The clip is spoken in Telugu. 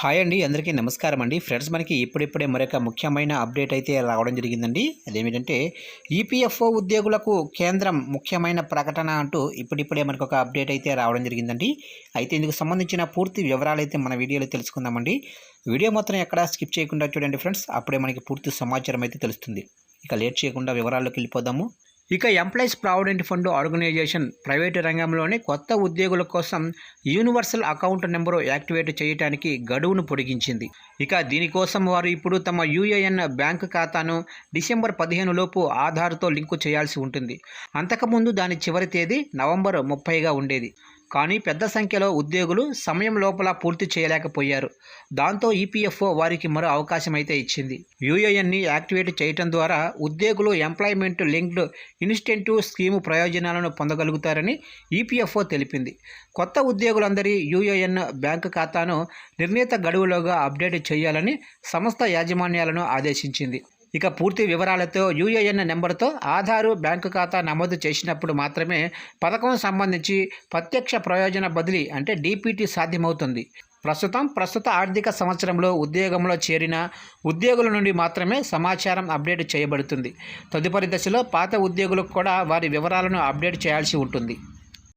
హాయ్ అండి అందరికీ నమస్కారం అండి. ఫ్రెండ్స్ మనకి ఇప్పుడిప్పుడే మరొక ముఖ్యమైన అప్డేట్ అయితే రావడం జరిగిందండి. అదేమిటంటే ఈపీఎఫ్ఓ ఉద్యోగులకు కేంద్రం ముఖ్యమైన ప్రకటన అంటూ ఇప్పుడిప్పుడే మనకు ఒక అప్డేట్ అయితే రావడం జరిగిందండి. అయితే ఇందుకు సంబంధించిన పూర్తి వివరాలు అయితే మన వీడియోలో తెలుసుకుందామండి. వీడియో మొత్తం ఎక్కడ స్కిప్ చేయకుండా చూడండి ఫ్రెండ్స్. అప్పుడే మనకి పూర్తి సమాచారం అయితే తెలుస్తుంది. ఇక లేట్ చేయకుండా వివరాల్లోకి వెళ్ళిపోదాము. ఇక employees provident fund organisation private రంగంలోని కొత్త ఉద్యోగుల కోసం యూనివర్సల్ అకౌంట్ నెంబరు యాక్టివేట్ చేయడానికి గడువును పొడిగించింది. ఇక దీనికోసం వారు ఇప్పుడు తమ యూఏఎన్ బ్యాంకు ఖాతాను డిసెంబర్ పదిహేను లోపు ఆధార్తో లింకు చేయాల్సి ఉంటుంది. అంతకుముందు దాని చివరి తేదీ నవంబర్ ముప్పైగా ఉండేది. కానీ పెద్ద సంఖ్యలో ఉద్యోగులు సమయం లోపల పూర్తి చేయలేకపోయారు. దాంతో ఈపీఎఫ్ఓ వారికి మరో అవకాశం అయితే ఇచ్చింది. యూఏఎన్ని యాక్టివేట్ చేయటం ద్వారా ఉద్యోగులు ఎంప్లాయ్మెంట్ లింక్డ్ ఇన్స్టెంటివ్ స్కీము ప్రయోజనాలను పొందగలుగుతారని ఈపీఎఫ్ఓ తెలిపింది. కొత్త ఉద్యోగులందరి యూఏఎన్ బ్యాంకు ఖాతాను నిర్ణీత గడువులోగా అప్డేట్ చేయాలని సంస్థ యాజమాన్యాలను ఆదేశించింది. ఇక పూర్తి వివరాలతో యూఏఎన్ నెంబర్తో ఆధారు బ్యాంకు ఖాతా నమోదు చేసినప్పుడు మాత్రమే పథకం సంబంధించి ప్రత్యక్ష ప్రయోజన బదిలీ అంటే డీపీటీ సాధ్యమవుతుంది. ప్రస్తుతం ప్రస్తుత ఆర్థిక సంవత్సరంలో ఉద్యోగంలో చేరిన ఉద్యోగుల నుండి మాత్రమే సమాచారం అప్డేట్ చేయబడుతుంది. తదుపరి దశలో పాత ఉద్యోగులకు కూడా వారి వివరాలను అప్డేట్ చేయాల్సి ఉంటుంది.